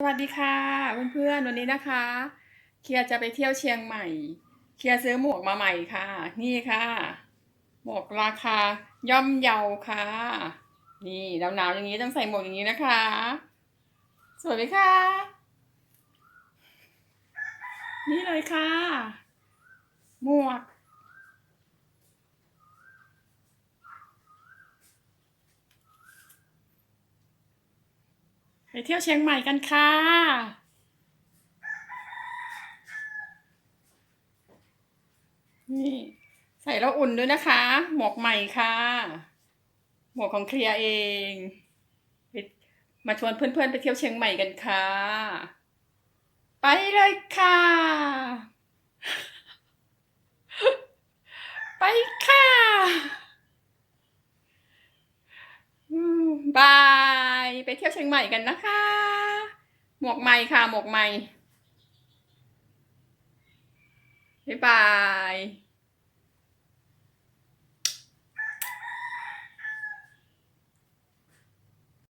สวัสดีค่ะเพื่อนๆวันนี้นะคะ เคียร์จะไปเที่ยวเชียงใหม่ เคียร์ซื้อหมวกมาใหม่ค่ะ นี่ค่ะ หมวกราคาย่อมเยาค่ะ นี่หนาวๆอย่างนี้ต้องใส่หมวกอย่างนี้นะคะ สวยไหมคะ นี่เลยค่ะ หมวก เที่ยวเชียงใหม่กันค่ะนี่ ใส่แล้วอุ่นด้วยนะคะ หมวกใหม่ค่ะ หมวกของเคลียเองไปมาชวนเพื่อนๆไปเที่ยวเชียงใหม่กันค่ะ ไปเลยค่ะ ไปค่ะบาย ไปเที่ยวเชียงใหม่กันนะคะ หมวกใหม่ค่ะ หมวกใหม่บ๊ายบาย